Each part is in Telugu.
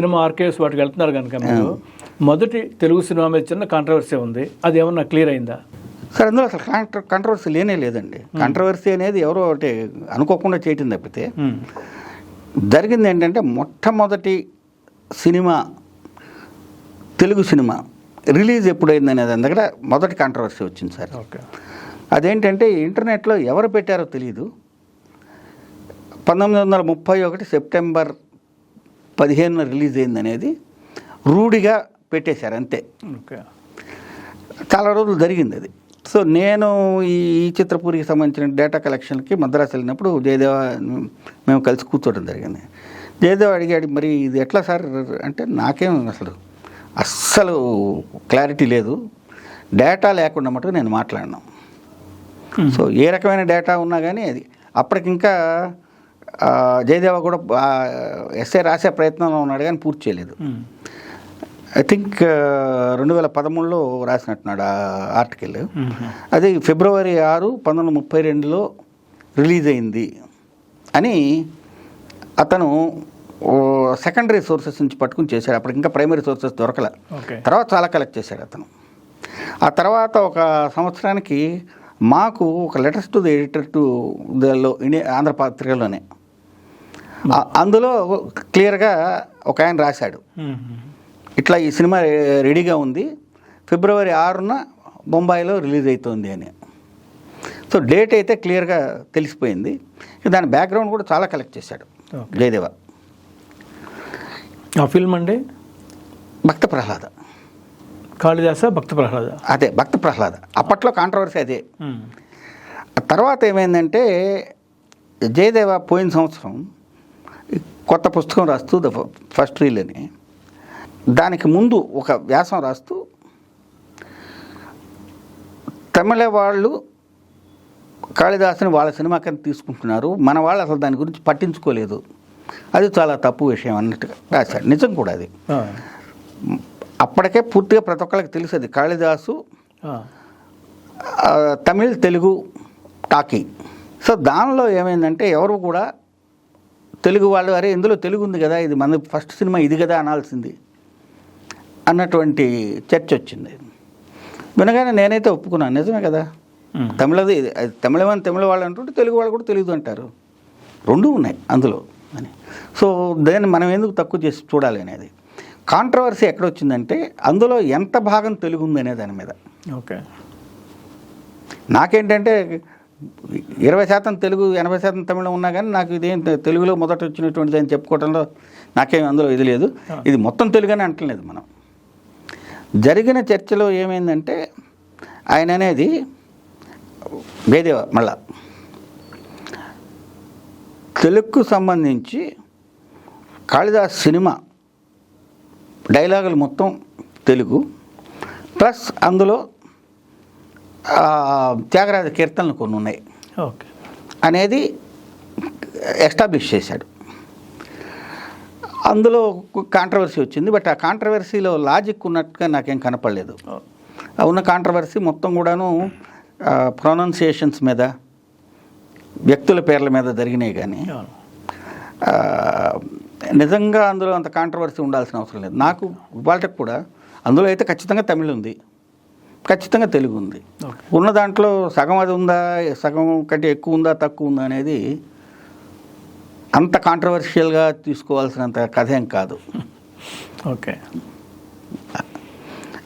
సినిమా ఆర్కేవ్స్ వాటికి వెళ్తున్నారు కనుక మీరు. మొదటి తెలుగు సినిమా మీద చిన్న కాంట్రవర్సీ ఉంది. అది ఏమన్నా క్లియర్ అయిందా? సార్ అందులో అసలు కాంట్ర కాంట్రవర్సీ లేనే లేదండి. కాంట్రవర్సీ అనేది ఎవరో ఒకటి అనుకోకుండా చేయటం తప్పితే. జరిగింది ఏంటంటే మొట్టమొదటి సినిమా తెలుగు సినిమా రిలీజ్ ఎప్పుడైంది అనేది దాని దగ్గర మొదటి కాంట్రవర్సీ వచ్చింది సార్. ఓకే. అదేంటంటే ఇంటర్నెట్లో ఎవరు పెట్టారో తెలియదు పంతొమ్మిది వందల ముప్పై ఒకటి సెప్టెంబర్ పదిహేనున రిలీజ్ అయింది అనేది రూఢిగా పెట్టేశారు అంతే. చాలా రోజులు జరిగింది అది. సో నేను ఈ ఈ చిత్రపూరికి సంబంధించిన డేటా కలెక్షన్కి మద్రాసు వెళ్ళినప్పుడు జయదేవ మేము కలిసి కూర్చోవడం జరిగింది. జయదేవ్ అడిగాడు మరి ఇది ఎట్లా సార్? అంటే నాకేం అసలు అస్సలు క్లారిటీ లేదు. డేటా లేకుండా మటుకు నేను మాట్లాడినాను సో ఏ రకమైన డేటా ఉన్నా కానీ అది. అప్పటికింకా జయదేవ కూడా ఎస్ఏ రాసే ప్రయత్నంలో ఉన్నాడు కానీ పూర్తి చేయలేదు. ఐ థింక్ రెండు వేల పదమూడులో రాసినట్టున్నాడు ఆ ఆర్టికల్. అది ఫిబ్రవరి ఆరు పంతొమ్మిది వందల ముప్పై రెండులో రిలీజ్ అయింది అని అతను సెకండరీ సోర్సెస్ నుంచి పట్టుకుని చేశాడు. అప్పటికి ఇంకా ప్రైమరీ సోర్సెస్ దొరకలే. తర్వాత చాలా కలెక్ట్ చేశాడు అతను. ఆ తర్వాత ఒక సంవత్సరానికి మాకు ఒక letters to the editor to దలో India Andhra పత్రికలోనే ఆ- అందులో క్లియర్గా ఒక ఆయన రాశాడు. ఇట్లా ఈ సినిమా రెడీగా ఉంది. ఫిబ్రవరి ఆరున బొంబాయిలో రిలీజ్ అవుతుంది అని. సో డేట్ అయితే క్లియర్గా తెలిసిపోయింది. దాని బ్యాక్గ్రౌండ్ కూడా చాలా కలెక్ట్ చేశాడు. జయదేవ. ఆ ఫిల్మ్ అండి భక్త ప్రహ్లాద. కాళిదాస భక్త ప్రహ్లాద? అదే భక్త ప్రహ్లాద. అప్పట్లో కాంట్రవర్సీ అదే. తర్వాత ఏమైందంటే జయదేవ పోయిన సంవత్సరం కొత్త పుస్తకం రాస్తూ ద ఫస్ట్ రీల్ అని. దానికి ముందు ఒక వ్యాసం రాస్తూ తమిళ వాళ్ళు కాళిదాసుని వాళ్ళ సినిమా కింద తీసుకుంటున్నారు. మన వాళ్ళు అసలు దాని గురించి పట్టించుకోలేదు. అది చాలా తప్పు విషయం అన్నట్టుగా రాశాడు. నిజం కూడా అది. అప్పటికే పూర్తిగా ప్రతి ఒక్కరికి తెలిసేది కాళిదాసు తమిళ్ తెలుగు టాకీ. సో దానిలో ఏమైందంటే ఎవరు కూడా తెలుగు వాళ్ళు అరే ఇందులో తెలుగు ఉంది కదా ఇది మన ఫస్ట్ సినిమా ఇది కదా అనాల్సింది. అన్నటువంటి చర్చ వచ్చింది. వినగానే నేనైతే ఒప్పుకున్నాను. నిజమే కదా. తమిళది అది తమిళమని తమిళ వాళ్ళు అంటుంటే తెలుగు వాళ్ళు కూడా తెలుగు అంటారు. రెండు ఉన్నాయి అందులో. అని. సో దాన్ని మనం ఎందుకు తక్కువ చేసి చూడాలి అనేది. కాంట్రవర్సీ ఎక్కడ వచ్చిందంటే అందులో ఎంత భాగం తెలుగు ఉంది అనే దాని మీద. ఓకే. నాకేంటంటే ఇరవై శాతం తెలుగు ఎనభై శాతం తమిళం ఉన్నా కానీ నాకు ఇదేం తెలుగులో మొదట వచ్చినటువంటిది అని చెప్పుకోవడంలో నాకేం అందులో ఇది లేదు. ఇది మొత్తం తెలుగు అని అంటలేదు మనం. జరిగిన చర్చలో ఏమైందంటే ఆయన అనేది వేదేవ మళ్ళా తెలుగుకు సంబంధించి కాళిదాస్ సినిమా డైలాగులు మొత్తం తెలుగు. ప్లస్ అందులో త్యాగరాజ కీర్తనలు కొన్ని ఉన్నాయి. ఓకే. అనేది ఎస్టాబ్లిష్ చేశాడు. అందులో కాంట్రవర్సీ వచ్చింది బట్ ఆ కాంట్రవర్సీలో లాజిక్ ఉన్నట్టుగా నాకేం కనపడలేదు. ఉన్న కాంట్రవర్సీ మొత్తం కూడాను ప్రొనౌన్సియేషన్స్ మీద వ్యక్తుల పేర్ల మీద జరిగినాయి కానీ నిజంగా అందులో అంత కాంట్రవర్సీ ఉండాల్సిన అవసరం లేదు. నాకు వాళ్ళకి కూడా అందులో అయితే ఖచ్చితంగా తమిళ్ ఉంది. ఖచ్చితంగా తెలుగు ఉంది ఉన్న దాంట్లో సగం అది ఉందా సగం కంటే ఎక్కువ ఉందా తక్కువ ఉందా అనేది అంత కాంట్రవర్షియల్గా తీసుకోవాల్సినంత కథ ఏం కాదు. ఓకే.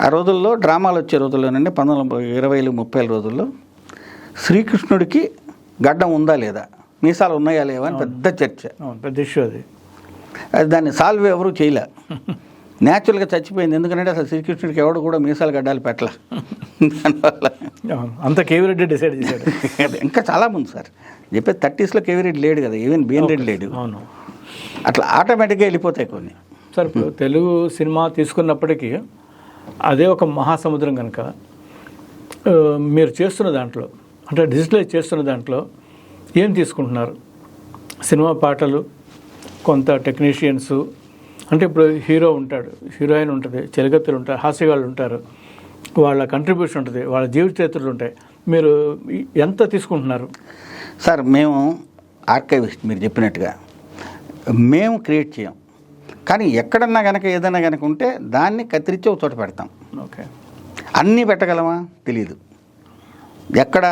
ఆ రోజుల్లో డ్రామాలు వచ్చే రోజుల్లోనండి పంతొమ్మిది ఇరవైలు ముప్పై రోజుల్లో శ్రీకృష్ణుడికి గడ్డం ఉందా లేదా? మీసాలు ఉన్నాయా లేవా అని పెద్ద చర్చ. పెద్ద ఇష్యూ అది. అది దాన్ని సాల్వ్ ఎవరు చేయలే. న్యాచురల్గా చచ్చిపోయింది. ఎందుకంటే అసలు శ్రీకృష్ణుడికి ఎవడు కూడా మీసాలు గడ్డాలు పెట్టలే. దానివల్ల అంత కేవీ రెడ్డి డిసైడ్ చేశాడు. ఇంకా చాలా ముందు సార్. చెప్పేది థర్టీస్లో కేవీ లేడు కదా ఈవెన్ బిఎన్ రెడ్డి లేడు. అవును. అట్లా ఆటోమేటిక్గా వెళ్ళిపోతాయి కొన్ని. సార్ ఇప్పుడు తెలుగు సినిమా తీసుకున్నప్పటికీ అదే ఒక మహాసముద్రం కనుక మీరు చేస్తున్న దాంట్లో అంటే డిజిటలైజ్ చేస్తున్న దాంట్లో ఏం తీసుకుంటున్నారు? సినిమా పాటలు కొంత టెక్నీషియన్స్ అంటే ఇప్పుడు హీరో ఉంటాడు హీరోయిన్ ఉంటుంది చెలికత్తులు ఉంటారు హాస్యగాళ్ళు ఉంటారు. వాళ్ళ కంట్రిబ్యూషన్ ఉంటుంది వాళ్ళ జీవిత చరిత్రలు ఉంటాయి. మీరు ఎంత తీసుకుంటున్నారు? సార్ మేము ఆర్కైవిస్ట్ మీరు చెప్పినట్టుగా మేము క్రియేట్ చేయం. కానీ ఎక్కడన్నా కనుక ఏదైనా కనుక ఉంటే దాన్ని కత్తిరించి ఒక చోట పెడతాం. ఓకే. అన్నీ పెట్టగలమా? తెలియదు ఎక్కడ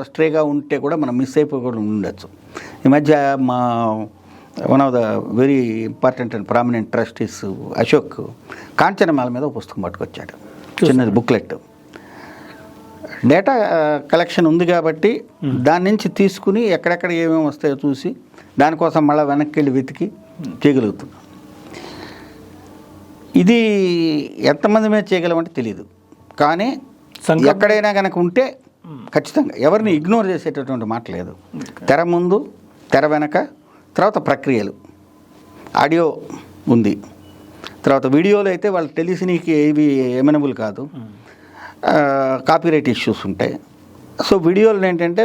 స్ట్రేగా ఉంటే కూడా మనం మిస్ అయిపోయి కూడా ఉండొచ్చు. ఈ మధ్య మా one of the very important and prominent trustees Ashok Kanchanamala మీద ఒక పుస్తకం పట్టుకొచ్చాడు. చిన్నది బుక్లెట్ డేటా కలెక్షన్ ఉంది కాబట్టి దాని నుంచి తీసుకుని ఎక్కడెక్కడ ఏమేమి వస్తాయో చూసి దానికోసం మళ్ళీ వెనక్కి వెళ్ళి వెతికి చేయగలుగుతున్నాం. ఇది ఎంతమంది మీద చేయగలమంటే తెలియదు కానీ ఎక్కడైనా కనుక ఉంటే ఖచ్చితంగా ఎవరిని ఇగ్నోర్ చేసేటటువంటి మాట లేదు. తెర ముందు తెర వెనక తర్వాత ప్రక్రియలు. ఆడియో ఉంది. తర్వాత వీడియోలో అయితే వాళ్ళు తెలిసినకి ఏవి ఎమినబుల్ కాదు. కాపీరైట్ ఇష్యూస్ ఉంటాయి. సో వీడియోలో ఏంటంటే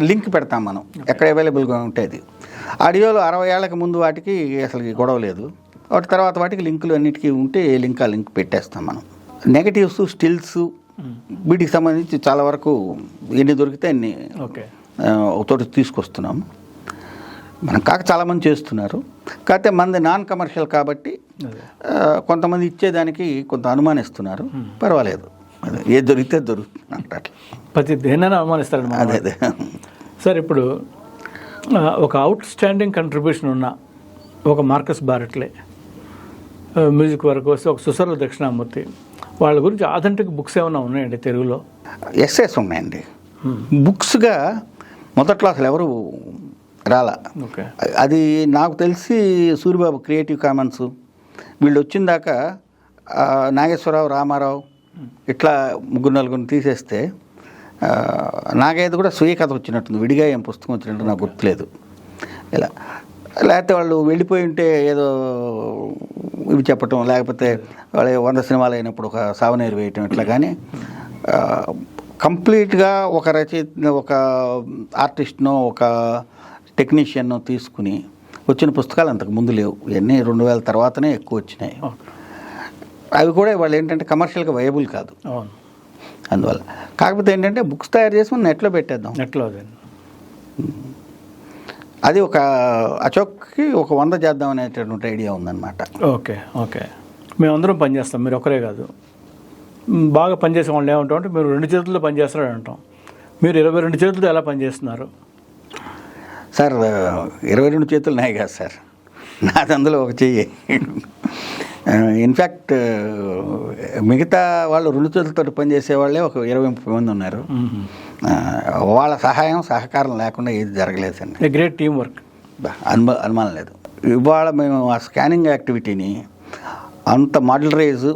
లింక్ పెడతాం మనం. ఎక్కడ అవైలబుల్గా ఉంటుంది. ఆడియోలో అరవై ఏళ్ళకి ముందు వాటికి అసలు గొడవ లేదు. వాటి తర్వాత వాటికి లింకులు అన్నిటికీ ఉంటే ఏ లింక్ ఆ లింక్ పెట్టేస్తాం మనం. నెగటివ్స్ స్టిల్స్ వీటికి సంబంధించి చాలా వరకు ఎన్ని దొరికితే అన్ని ఓకే ఆ, ఒక తోటి తీసుకొస్తున్నాం. మనం కాక చాలామంది చేస్తున్నారు. కాకపోతే మంది నాన్ కమర్షియల్ కాబట్టి కొంతమంది ఇచ్చేదానికి కొంత అనుమానిస్తున్నారు. పర్వాలేదు. అదే ఏది దొరికితే దొరుకుతుంది అంట అట్లా ప్రతి దేన్నైనా అవమానిస్తారండి మన అదే అదే. సార్ ఇప్పుడు ఒక అవుట్ స్టాండింగ్ కంట్రిబ్యూషన్ ఉన్న ఒక మార్కస్ బారెట్లే మ్యూజిక్ వరకు వస్తే ఒక సుసర్ల దక్షిణామూర్తి వాళ్ళ గురించి ఆథెంటిక్ బుక్స్ ఏమైనా ఉన్నాయండి తెలుగులో? ఎస్ఎస్ ఉన్నాయండి. బుక్స్గా మొదట్లో అసలు ఎవరు రాలా. ఓకే. అది నాకు తెలిసి సూరిబాబు క్రియేటివ్ కామన్స్. వీళ్ళు వచ్చిన దాకా నాగేశ్వరరావు రామారావు ఇట్లా ముగ్గురు నలుగురిని తీసేస్తే నాగైదు కూడా స్వీయ కథ వచ్చినట్టుంది. విడిగా ఏం పుస్తకం వచ్చినట్టు నాకు గుర్తులేదు. ఇలా. లేకపోతే వాళ్ళు వెళ్ళిపోయి ఉంటే ఏదో ఇవి చెప్పటం లేకపోతే వాళ్ళు వంద సినిమాలు అయినప్పుడు ఒక సావనేరు వేయటం ఇట్లా కానీ కంప్లీట్గా ఒక రచయిత ఒక ఆర్టిస్ట్నో ఒక టెక్నీషియన్నో తీసుకుని వచ్చిన పుస్తకాలు అంతకు ముందు లేవు. ఇవన్నీ రెండు వేల తర్వాతనే ఎక్కువ వచ్చినాయి. అవి కూడా వాళ్ళు ఏంటంటే కమర్షియల్గా వయబుల్ కాదు. అవును. అందువల్ల కాకపోతే ఏంటంటే బుక్స్ తయారు చేసి మనం నెట్లో పెట్టేద్దాం. నెట్లో అదే. ఒక అశోక్కి ఒక వంద చేద్దాం అనేటటువంటి ఐడియా ఉందన్నమాట. Okay okay. మేమందరం పనిచేస్తాం మీరు ఒకరే కాదు. బాగా పనిచేసే వాళ్ళు ఏమంటాం అంటే మీరు రెండు చేతులతో పనిచేస్తారని అంటాం. మీరు ఇరవై రెండు చేతులతో ఎలా పనిచేస్తున్నారు సార్ ఇరవై రెండు చేతులు నాయి కాదు సార్. నాది అందులో ఒక చెయ్యి. ఇన్ఫ్యాక్ట్ మిగతా వాళ్ళు రెండు చేతులతో పనిచేసే వాళ్ళే ఒక ఇరవై ముప్పై మంది ఉన్నారు. వాళ్ళ సహాయం సహకారం లేకుండా ఏది జరగలేదండి. గ్రేట్ టీం వర్క్ బా, అనుమ అనుమానం లేదు. ఇవాళ మేము ఆ స్కానింగ్ యాక్టివిటీని అంత మాడ్యులరైజ్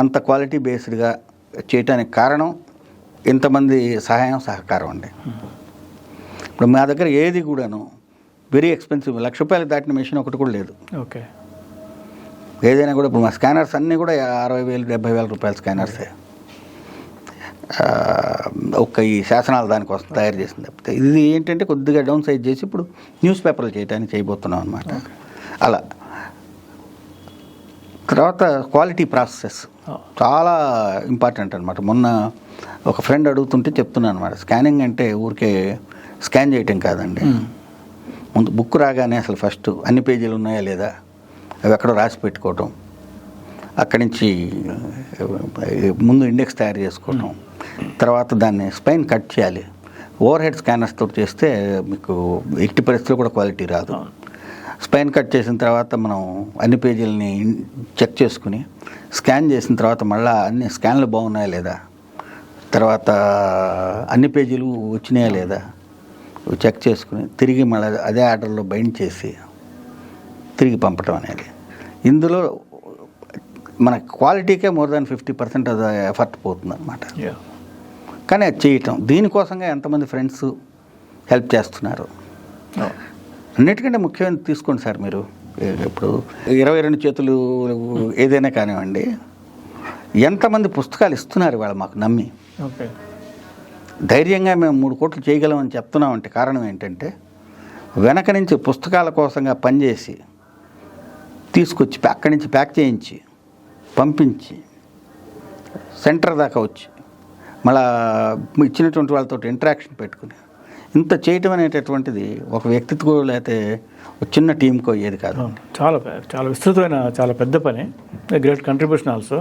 అంత క్వాలిటీ బేస్డ్గా చేయటానికి కారణం ఇంతమంది సహాయం సహకారం అండి. ఇప్పుడు మా దగ్గర ఏది కూడాను వెరీ ఎక్స్పెన్సివ్. లక్ష రూపాయలు దాటిన మెషిన్ ఒకటి కూడా లేదు. ఓకే. ఏదైనా కూడా ఇప్పుడు మా స్కానర్స్ అన్నీ కూడా అరవై వేలు డెబ్బై వేల రూపాయల స్కానర్సే. ఒక్క ఈ శాసనాలు దానికోసం తయారు చేసింది తప్పితే. ఇది ఏంటంటే కొద్దిగా డౌన్ సైజ్ చేసి ఇప్పుడు న్యూస్ పేపర్లు చేయడానికి చేయబోతున్నాం అనమాట అలా. తర్వాత క్వాలిటీ ప్రాసెస్ చాలా ఇంపార్టెంట్ అనమాట మొన్న ఒక ఫ్రెండ్ అడుగుతుంటే చెప్తున్నాను అనమాట స్కానింగ్ అంటే ఊరికే స్కాన్ చేయటం కాదండి. ముందు బుక్ రాగానే అసలు ఫస్ట్ అన్ని పేజీలు ఉన్నాయా లేదా? అవి ఎక్కడో రాసి పెట్టుకోవటం. అక్కడి నుంచి ముందు ఇండెక్స్ తయారు చేసుకోవటం. తర్వాత దాన్ని స్పైన్ కట్ చేయాలి. ఓవర్ హెడ్ స్కానర్స్ తోటి చేస్తే మీకు ఎట్టి పరిస్థితుల్లో కూడా క్వాలిటీ రాదు. స్పైన్ కట్ చేసిన తర్వాత మనం అన్ని పేజీలని చెక్ చేసుకుని స్కాన్ చేసిన తర్వాత మళ్ళీ అన్ని స్కాన్లు బాగున్నాయా లేదా? తర్వాత అన్ని పేజీలు వచ్చినాయా లేదా? చెక్ చేసుకుని తిరిగి మళ్ళీ అదే ఆర్డర్లో బైండ్ చేసి తిరిగి పంపటం అనేది. ఇందులో మన క్వాలిటీకే మోర్ దాన్ ఫిఫ్టీ పర్సెంట్ అది ఎఫర్ట్ పోతుంది అనమాట కానీ అది చేయటం. దీనికోసంగా ఎంతమంది ఫ్రెండ్స్ హెల్ప్ చేస్తున్నారు? అన్నిటికంటే ముఖ్యమైన తీసుకోండి సార్ మీరు. ఇప్పుడు ఇరవై రెండు చేతులు ఏదైనా కానివ్వండి. ఎంతమంది పుస్తకాలు ఇస్తున్నారు వాళ్ళు మాకు నమ్మి. ఓకే. ధైర్యంగా మేము మూడు కోట్లు చేయగలమని చెప్తున్నామంటే కారణం ఏంటంటే వెనక నుంచి పుస్తకాల కోసంగా పనిచేసి తీసుకొచ్చి అక్కడి నుంచి ప్యాక్ చేయించి పంపించి సెంటర్ దాకా వచ్చి మళ్ళా ఇచ్చినటువంటి వాళ్ళతో ఇంటరాక్షన్ పెట్టుకుని ఇంత చేయటం అనేటటువంటిది ఒక వ్యక్తిత్వ లేకపోతే చిన్న టీంకో ఏది కాదు. చాలా చాలా విస్తృతమైన చాలా పెద్ద పని. Great contribution also